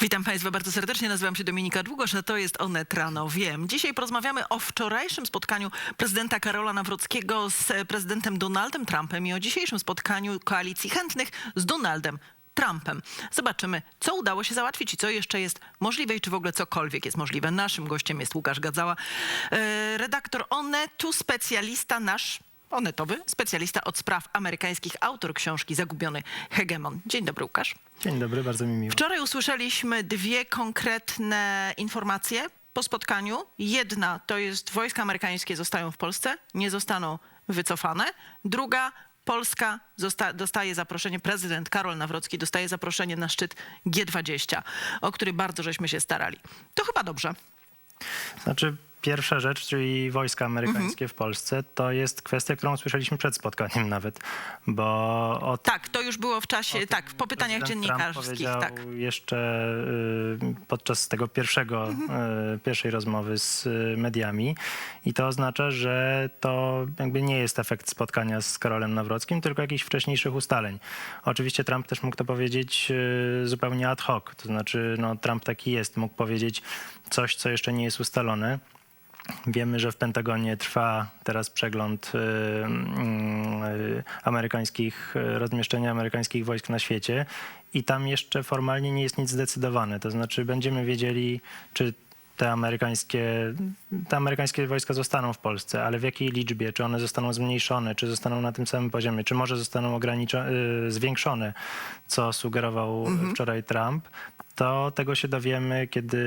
Witam Państwa bardzo serdecznie. Nazywam się Dominika Długosz, a to jest Onet Rano Wiem. Dzisiaj porozmawiamy o wczorajszym spotkaniu prezydenta Karola Nawrockiego z prezydentem Donaldem Trumpem i o dzisiejszym spotkaniu koalicji chętnych z Donaldem Trumpem. Zobaczymy, co udało się załatwić i co jeszcze jest możliwe i czy w ogóle cokolwiek jest możliwe. Naszym gościem jest Łukasz Gadzała, e, redaktor Onetu, specjalista nasz Onetowy, specjalista od spraw amerykańskich, autor książki Zagubiony Hegemon. Dzień dobry, Łukasz. Dzień dobry, bardzo mi miło. Wczoraj usłyszeliśmy dwie konkretne informacje po spotkaniu. Jedna to jest wojska amerykańskie zostają w Polsce, nie zostaną wycofane. Druga Polska dostaje zaproszenie, prezydent Karol Nawrocki dostaje zaproszenie na szczyt G20, o który bardzo żeśmy się starali. To chyba dobrze. Znaczy, pierwsza rzecz, czyli wojska amerykańskie Mhm. w Polsce, to jest kwestia, którą słyszeliśmy przed spotkaniem nawet, bo o Tak, to już było w czasie, tak, po pytaniach prezydent dziennikarskich, Trump tak. powiedział jeszcze y, podczas tego pierwszego, Mhm. y, pierwszej rozmowy z y, mediami i to oznacza, że to jakby nie jest efekt spotkania z Karolem Nawrockim, tylko jakichś wcześniejszych ustaleń. Oczywiście Trump też mógł to powiedzieć y, zupełnie ad hoc, to znaczy no, Trump taki jest, mógł powiedzieć coś, co jeszcze nie jest ustalone. Wiemy, że w Pentagonie trwa teraz przegląd y, y, amerykańskich, y, rozmieszczenia amerykańskich wojsk na świecie i tam jeszcze formalnie nie jest nic zdecydowane. To znaczy będziemy wiedzieli, czy te amerykańskie, te amerykańskie wojska zostaną w Polsce, ale w jakiej liczbie, czy one zostaną zmniejszone, czy zostaną na tym samym poziomie, czy może zostaną ograniczone, zwiększone, co sugerował wczoraj Trump, to tego się dowiemy, kiedy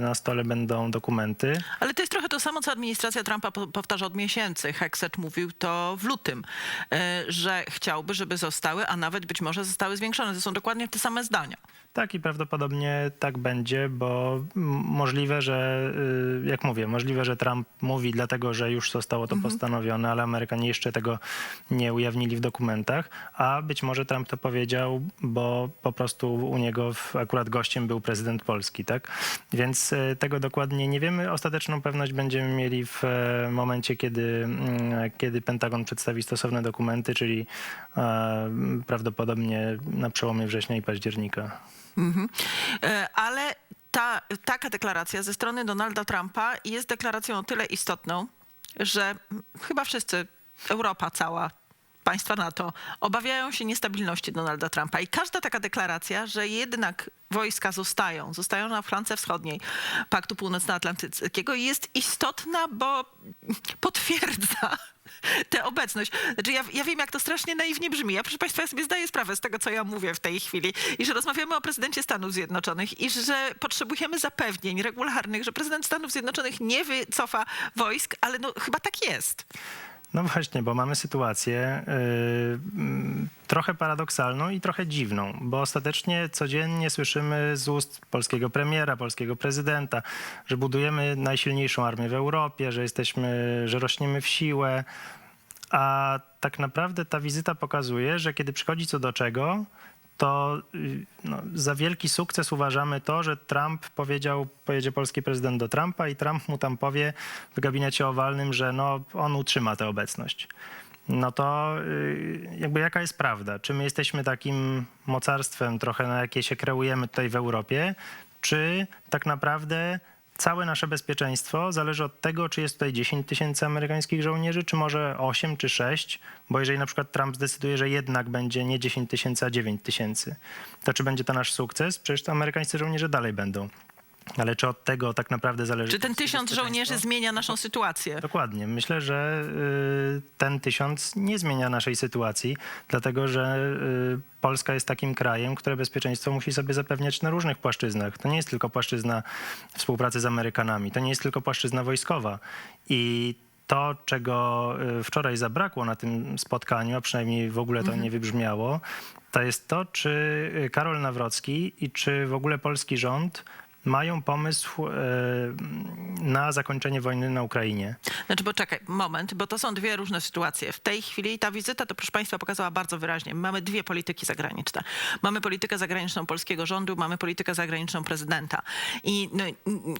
na stole będą dokumenty. Ale to jest trochę to samo, co administracja Trumpa po- powtarza od miesięcy. Hexet mówił to w lutym, e, że chciałby, żeby zostały, a nawet być może zostały zwiększone. To są dokładnie te same zdania. Tak i prawdopodobnie tak będzie, bo możliwe, że y, jak mówię, możliwe, że Trump mówi dlatego, że już zostało to postanowione, ale Amerykanie jeszcze tego nie ujawnili w dokumentach, a być może Trump to powiedział, bo po prostu u niego akurat gościem był prezydent Polski, tak? Więc y, tego dokładnie nie wiemy. Ostateczną pewność będziemy mieli w e, momencie, kiedy, mm, kiedy Pentagon przedstawi stosowne dokumenty, czyli e, prawdopodobnie na przełomie września i października. E, Ale ta, taka deklaracja ze strony Donalda Trumpa jest deklaracją o tyle istotną, że chyba wszyscy, Europa cała, państwa NATO, obawiają się niestabilności Donalda Trumpa. I każda taka deklaracja, że jednak wojska zostają, zostają na flance wschodniej Paktu Północnoatlantyckiego jest istotna, bo potwierdza tę obecność. Znaczy ja, ja wiem, jak to strasznie naiwnie brzmi. Ja, proszę Państwa, ja sobie zdaję sprawę z tego, co ja mówię w tej chwili i że rozmawiamy o prezydencie Stanów Zjednoczonych i że potrzebujemy zapewnień regularnych, że prezydent Stanów Zjednoczonych nie wycofa wojsk, ale no chyba tak jest. No właśnie, bo mamy sytuację yy, trochę paradoksalną i trochę dziwną, bo ostatecznie codziennie słyszymy z ust polskiego premiera, polskiego prezydenta, że budujemy najsilniejszą armię w Europie, że jesteśmy, że rośniemy w siłę, a tak naprawdę ta wizyta pokazuje, że kiedy przychodzi co do czego, to y, no, za wielki sukces uważamy to, że Trump powiedział, pojedzie polski prezydent do Trumpa i Trump mu tam powie w gabinecie owalnym, że no, on utrzyma tę obecność. No to y, jakby jaka jest prawda? Czy my jesteśmy takim mocarstwem trochę, na jakie się kreujemy tutaj w Europie, czy tak naprawdę całe nasze bezpieczeństwo zależy od tego, czy jest tutaj 10 tysięcy amerykańskich żołnierzy, czy może 8 czy 6, bo jeżeli na przykład Trump zdecyduje, że jednak będzie nie 10 tysięcy, a 9 tysięcy, to czy będzie to nasz sukces? Przecież to amerykańscy żołnierze dalej będą. Ale czy od tego tak naprawdę zależy... Czy ten tysiąc żołnierzy zmienia naszą sytuację? Dokładnie. Myślę, że y, ten tysiąc nie zmienia naszej sytuacji, dlatego że y, Polska jest takim krajem, które bezpieczeństwo musi sobie zapewniać na różnych płaszczyznach. To nie jest tylko płaszczyzna współpracy z Amerykanami, to nie jest tylko płaszczyzna wojskowa. I to, czego y, wczoraj zabrakło na tym spotkaniu, a przynajmniej w ogóle to nie wybrzmiało, to jest to, czy Karol Nawrocki i czy w ogóle polski rząd mają pomysł e, na zakończenie wojny na Ukrainie. Znaczy, bo czekaj, moment, bo to są dwie różne sytuacje. W tej chwili ta wizyta, to proszę Państwa, pokazała bardzo wyraźnie. Mamy dwie polityki zagraniczne. Mamy politykę zagraniczną polskiego rządu, mamy politykę zagraniczną prezydenta. I no,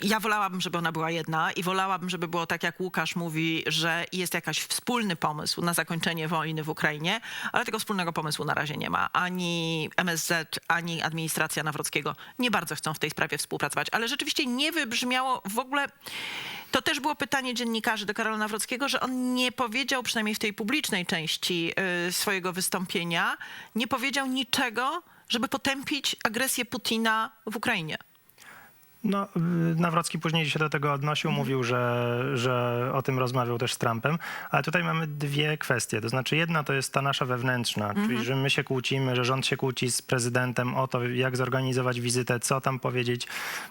ja wolałabym, żeby ona była jedna i wolałabym, żeby było tak, jak Łukasz mówi, że jest jakiś wspólny pomysł na zakończenie wojny w Ukrainie, ale tego wspólnego pomysłu na razie nie ma. Ani MSZ, ani administracja Nawrockiego nie bardzo chcą w tej sprawie współpracować. Ale rzeczywiście nie wybrzmiało w ogóle... To też było pytanie dziennikarzy do Karola Nawrockiego, że on nie powiedział, przynajmniej w tej publicznej części y, swojego wystąpienia, nie powiedział niczego, żeby potępić agresję Putina w Ukrainie. No, y, Nawrocki później się do tego odnosił, mówił, że, że o tym rozmawiał też z Trumpem, ale tutaj mamy dwie kwestie. To znaczy jedna to jest ta nasza wewnętrzna, czyli że my się kłócimy, że rząd się kłóci z prezydentem o to, jak zorganizować wizytę, co tam powiedzieć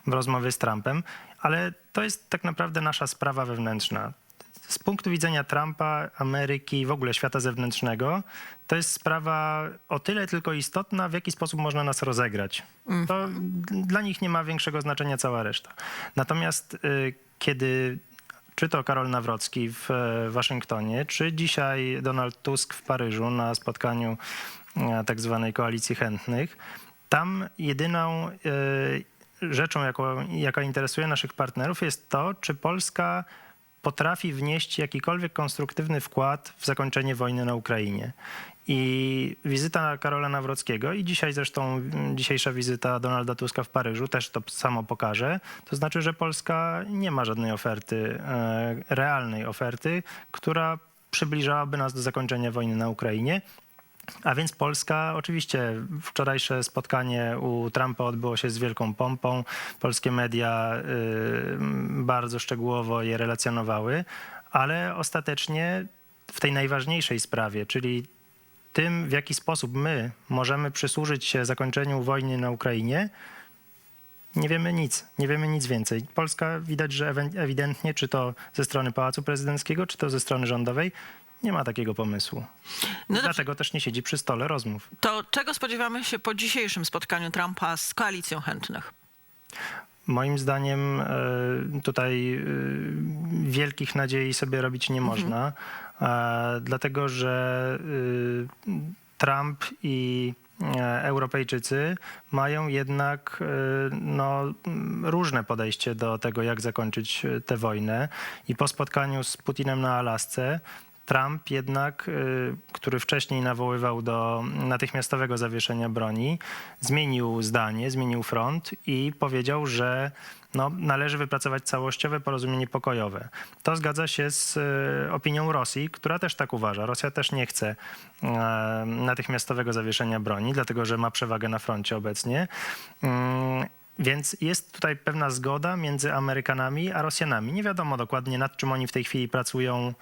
w rozmowie z Trumpem, ale to jest tak naprawdę nasza sprawa wewnętrzna. Z punktu widzenia Trumpa, Ameryki, w ogóle świata zewnętrznego, to jest sprawa o tyle tylko istotna, w jaki sposób można nas rozegrać. To dla nich nie ma większego znaczenia cała reszta. Natomiast y, kiedy czy to Karol Nawrocki w e, Waszyngtonie, czy dzisiaj Donald Tusk w Paryżu na spotkaniu e, tak zwanej koalicji chętnych, tam jedyną e, rzeczą, jaką, jaka interesuje naszych partnerów, jest to, czy Polska potrafi wnieść jakikolwiek konstruktywny wkład w zakończenie wojny na Ukrainie. I wizyta Karola Nawrockiego i dzisiaj zresztą mm, dzisiejsza wizyta Donalda Tuska w Paryżu też to samo pokaże. To znaczy, że Polska nie ma żadnej oferty, e, realnej oferty, która przybliżałaby nas do zakończenia wojny na Ukrainie. A więc Polska, oczywiście wczorajsze spotkanie u Trumpa odbyło się z wielką pompą. Polskie media y, bardzo szczegółowo je relacjonowały, ale ostatecznie w tej najważniejszej sprawie, czyli tym, w jaki sposób my możemy przysłużyć się zakończeniu wojny na Ukrainie, nie wiemy nic, nie wiemy nic więcej. Polska widać, że ewidentnie, czy to ze strony Pałacu Prezydenckiego, czy to ze strony rządowej, nie ma takiego pomysłu. No dobrze, Dlatego też nie siedzi przy stole rozmów. to czego spodziewamy się po dzisiejszym spotkaniu Trumpa z koalicją chętnych? Moim zdaniem e, tutaj e, wielkich nadziei sobie robić nie można, e, dlatego że Trump i Europejczycy mają jednak no, różne podejście do tego, jak zakończyć tę wojnę. I po spotkaniu z Putinem na Alasce Trump jednak, y, który wcześniej nawoływał do natychmiastowego zawieszenia broni, zmienił zdanie, zmienił front i powiedział, że no, należy wypracować całościowe porozumienie pokojowe. To zgadza się z y, opinią Rosji, która też tak uważa. Rosja też nie chce e, natychmiastowego zawieszenia broni, dlatego że ma przewagę na froncie obecnie. Więc jest tutaj pewna zgoda między Amerykanami a Rosjanami. Nie wiadomo dokładnie, nad czym oni w tej chwili pracują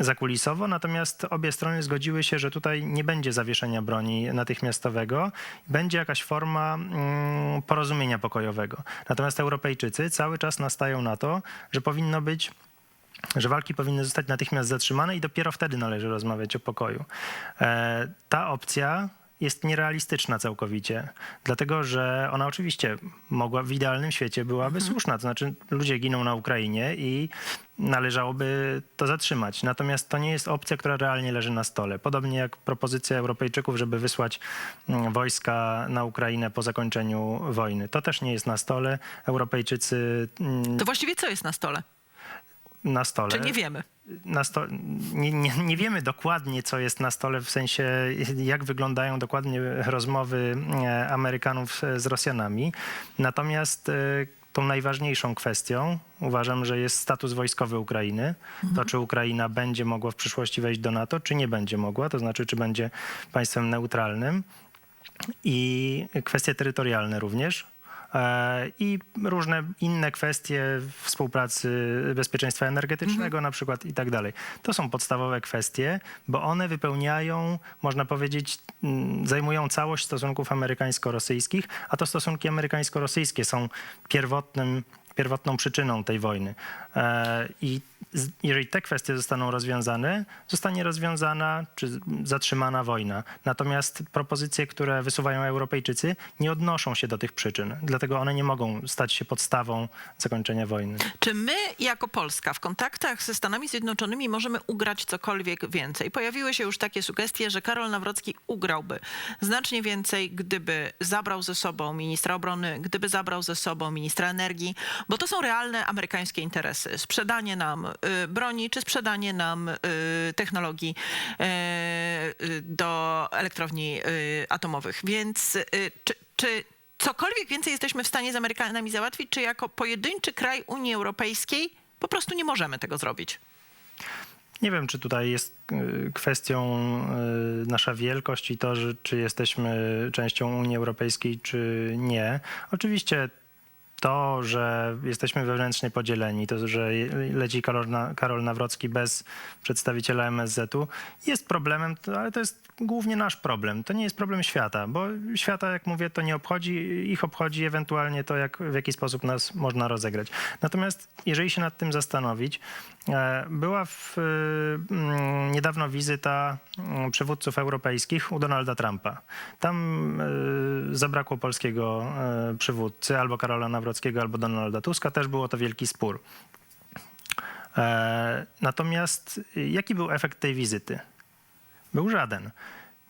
zakulisowo, natomiast obie strony zgodziły się, że tutaj nie będzie zawieszenia broni natychmiastowego, będzie jakaś forma mm, porozumienia pokojowego. Natomiast Europejczycy cały czas nastają na to, że powinno być że walki powinny zostać natychmiast zatrzymane i dopiero wtedy należy rozmawiać o pokoju. E, ta opcja jest nierealistyczna całkowicie, dlatego że ona oczywiście mogła w idealnym świecie byłaby słuszna, to znaczy ludzie giną na Ukrainie i należałoby to zatrzymać. Natomiast to nie jest opcja, która realnie leży na stole. Podobnie jak propozycja Europejczyków, żeby wysłać mm, wojska na Ukrainę po zakończeniu wojny. To też nie jest na stole. Europejczycy mm, To właściwie co jest na stole? na stole Czy nie wiemy? Na sto... nie, nie, nie wiemy dokładnie, co jest na stole, w sensie jak wyglądają dokładnie rozmowy e, Amerykanów z Rosjanami. Natomiast e, tą najważniejszą kwestią uważam, że jest status wojskowy Ukrainy. To, czy Ukraina będzie mogła w przyszłości wejść do NATO, czy nie będzie mogła, to znaczy, czy będzie państwem neutralnym. I kwestie terytorialne również. E, I różne inne kwestie współpracy bezpieczeństwa energetycznego na przykład i tak dalej. To są podstawowe kwestie, bo one wypełniają, można powiedzieć, zajmują całość stosunków amerykańsko-rosyjskich, a to stosunki amerykańsko-rosyjskie są pierwotnym, pierwotną przyczyną tej wojny. E, I jeżeli te kwestie zostaną rozwiązane, zostanie rozwiązana czy zatrzymana wojna. Natomiast propozycje, które wysuwają Europejczycy, nie odnoszą się do tych przyczyn. Dlatego one nie mogą stać się podstawą zakończenia wojny. Czy my jako Polska w kontaktach ze Stanami Zjednoczonymi możemy ugrać cokolwiek więcej? Pojawiły się już takie sugestie, że Karol Nawrocki ugrałby znacznie więcej, gdyby zabrał ze sobą ministra obrony, gdyby zabrał ze sobą ministra energii, bo to są realne amerykańskie interesy. Sprzedanie nam y, broni, czy sprzedanie nam y, technologii y, do elektrowni atomowych. Więc czy, czy cokolwiek więcej jesteśmy w stanie z Amerykanami załatwić, czy jako pojedynczy kraj Unii Europejskiej po prostu nie możemy tego zrobić? Nie wiem, czy tutaj jest kwestią nasza wielkość i to, że, czy jesteśmy częścią Unii Europejskiej, czy nie. Oczywiście to, że jesteśmy wewnętrznie podzieleni, to, że leci Karol, Na- Karol Nawrocki bez przedstawiciela MSZ-u, jest problemem, ale to jest głównie nasz problem. To nie jest problem świata, bo świata, jak mówię, to nie obchodzi, ich obchodzi ewentualnie to, jak, w jaki sposób nas można rozegrać. Natomiast jeżeli się nad tym zastanowić, e, była w, y, mm, niedawno wizyta mm, przywódców europejskich u Donalda Trumpa. Tam y, zabrakło polskiego przywódcy, albo Karola Nawrockiego, albo Donalda Tuska. Też było to wielki spór. E, Natomiast jaki był efekt tej wizyty? Był żaden.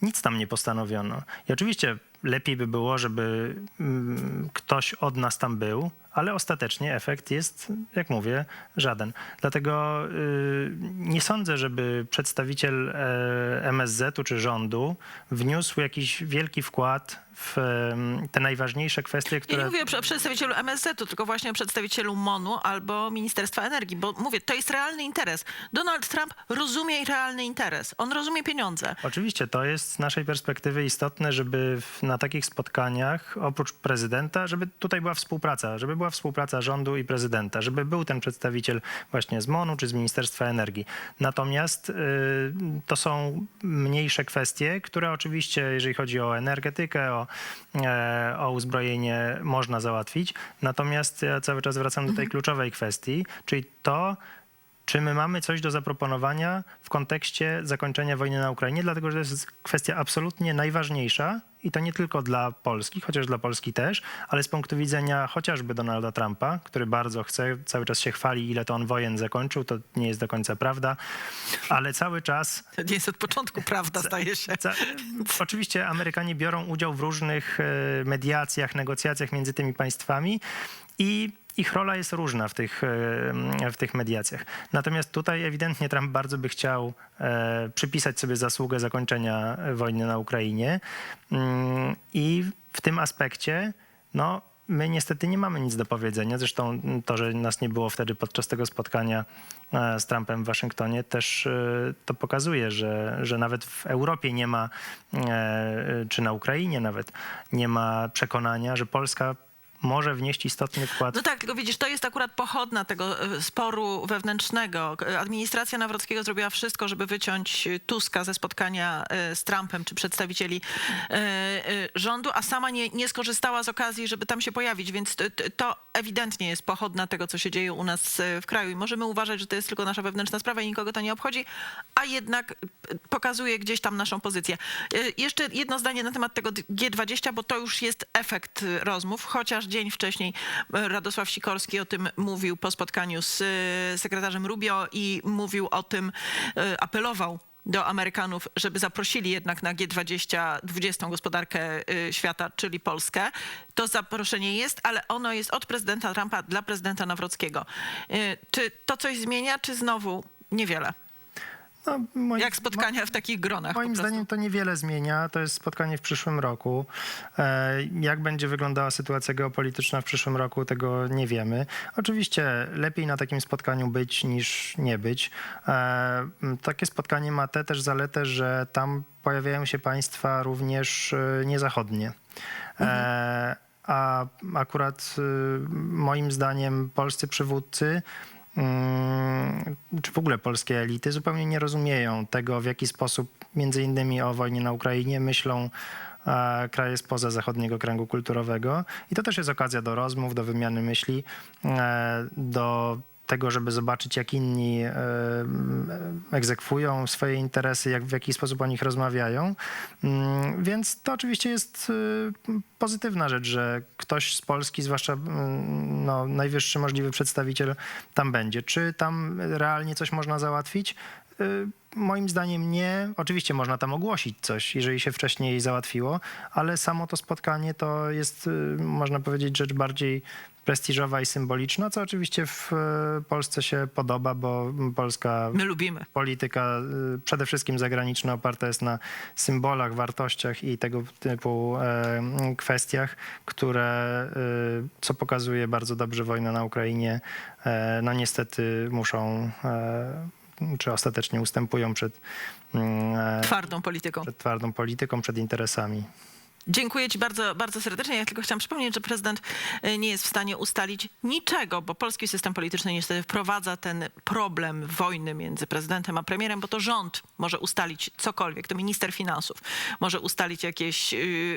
Nic tam nie postanowiono. I oczywiście lepiej by było, żeby mm, ktoś od nas tam był, ale ostatecznie efekt jest, jak mówię, żaden. Dlatego y, nie sądzę, żeby przedstawiciel e, MSZ-u czy rządu wniósł jakiś wielki wkład w te najważniejsze kwestie, które... nie mówię o przedstawicielu MSZ-u, tylko właśnie o przedstawicielu MONU albo Ministerstwa Energii, bo mówię, to jest realny interes. Donald Trump rozumie realny interes. On rozumie pieniądze. Oczywiście to jest z naszej perspektywy istotne, żeby na takich spotkaniach oprócz prezydenta, żeby tutaj była współpraca, żeby była współpraca rządu i prezydenta, żeby był ten przedstawiciel właśnie z MONU czy z Ministerstwa Energii. Natomiast y, to są mniejsze kwestie, które oczywiście, jeżeli chodzi o energetykę, o, e, o uzbrojenie, można załatwić. Natomiast ja cały czas wracam do tej kluczowej kwestii, czyli to, czy my mamy coś do zaproponowania w kontekście zakończenia wojny na Ukrainie, dlatego że to jest kwestia absolutnie najważniejsza i to nie tylko dla Polski, chociaż dla Polski też, ale z punktu widzenia chociażby Donalda Trumpa, który bardzo chce, cały czas się chwali, ile to on wojen zakończył, to nie jest do końca prawda, ale cały czas To nie jest od początku prawda, zdaje się. Oczywiście Amerykanie biorą udział w różnych e, mediacjach, negocjacjach między tymi państwami i ich rola jest różna w tych, e, w tych mediacjach. Natomiast tutaj ewidentnie Trump bardzo by chciał e, przypisać sobie zasługę zakończenia wojny na Ukrainie Mm, i w tym aspekcie no, my niestety nie mamy nic do powiedzenia. Zresztą to, że nas nie było wtedy podczas tego spotkania e, z Trumpem w Waszyngtonie, też to pokazuje, że, że nawet w Europie nie ma, czy na Ukrainie nawet, nie ma przekonania, że Polska może wnieść istotny wkład No tak, tylko widzisz, to jest akurat pochodna tego e, sporu wewnętrznego. Administracja Nawrockiego zrobiła wszystko, żeby wyciąć Tuska ze spotkania e, z Trumpem czy przedstawicieli e, rządu, a sama nie, nie skorzystała z okazji, żeby tam się pojawić, więc to, ewidentnie jest pochodna tego, co się dzieje u nas w kraju i możemy uważać, że to jest tylko nasza wewnętrzna sprawa i nikogo to nie obchodzi, a jednak pokazuje gdzieś tam naszą pozycję. Jeszcze jedno zdanie na temat tego G20, bo to już jest efekt rozmów, chociaż dzień wcześniej Radosław Sikorski o tym mówił po spotkaniu z e, sekretarzem Rubio i mówił o tym, e, apelował do Amerykanów, żeby zaprosili jednak na G20 20 gospodarkę e, świata, czyli Polskę. To zaproszenie jest, ale ono jest od prezydenta Trumpa dla prezydenta Nawrockiego. Czy to coś zmienia, czy znowu niewiele? No, Jak spotkania w takich gronach Moim zdaniem to niewiele zmienia. To jest spotkanie w przyszłym roku. E, Jak będzie wyglądała sytuacja geopolityczna w przyszłym roku, tego nie wiemy. Oczywiście lepiej na takim spotkaniu być niż nie być. E, Takie spotkanie ma tę też zaletę, że tam pojawiają się państwa również e, niezachodnie. E, A akurat e, moim zdaniem polscy przywódcy czy w ogóle polskie elity zupełnie nie rozumieją tego, w jaki sposób między innymi o wojnie na Ukrainie myślą e, kraje spoza zachodniego kręgu kulturowego. I to też jest okazja do rozmów, do wymiany myśli, e, do tego, żeby zobaczyć, jak inni e, egzekwują swoje interesy, jak, w jaki sposób o nich rozmawiają. Mm, Więc to oczywiście jest e, pozytywna rzecz, że ktoś z Polski, zwłaszcza mm, no, najwyższy możliwy przedstawiciel tam będzie. Czy tam realnie coś można załatwić? Y, Moim zdaniem nie. Oczywiście można tam ogłosić coś, jeżeli się wcześniej załatwiło, ale samo to spotkanie to jest, można powiedzieć, rzecz bardziej prestiżowa i symboliczna, co oczywiście w y, Polsce się podoba, bo polska My lubimy. polityka y, przede wszystkim zagraniczna oparta jest na symbolach, wartościach i tego typu e, kwestiach, które, co pokazuje bardzo dobrze wojna na Ukrainie, e, no niestety muszą, e, czy ostatecznie ustępują przed, mm, e, Twardą polityką. przed twardą polityką, przed interesami. Dziękuję Ci bardzo, bardzo serdecznie. Ja tylko chciałam przypomnieć, że prezydent e, nie jest w stanie ustalić niczego, bo polski system polityczny niestety wprowadza ten problem wojny między prezydentem a premierem, bo to rząd może ustalić cokolwiek, to minister finansów może ustalić jakieś y,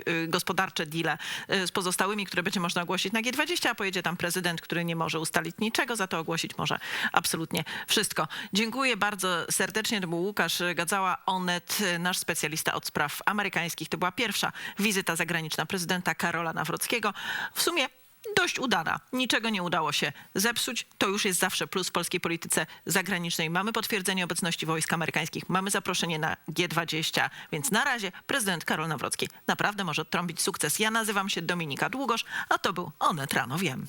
y, gospodarcze deale y, z pozostałymi, które będzie można ogłosić na G20, a pojedzie tam prezydent, który nie może ustalić niczego, za to ogłosić może absolutnie wszystko. Dziękuję bardzo serdecznie. To był Łukasz Gadzała, Onet, nasz specjalista od spraw amerykańskich. To była pierwsza wizyta zagraniczna prezydenta Karola Nawrockiego. W sumie dość udana. Niczego nie udało się zepsuć. To już jest zawsze plus w polskiej polityce zagranicznej. Mamy potwierdzenie obecności wojsk amerykańskich, mamy zaproszenie na G20, więc na razie prezydent Karol Nawrocki naprawdę może odtrąbić sukces. Ja nazywam się Dominika Długosz, a to był Onet Rano Wiem.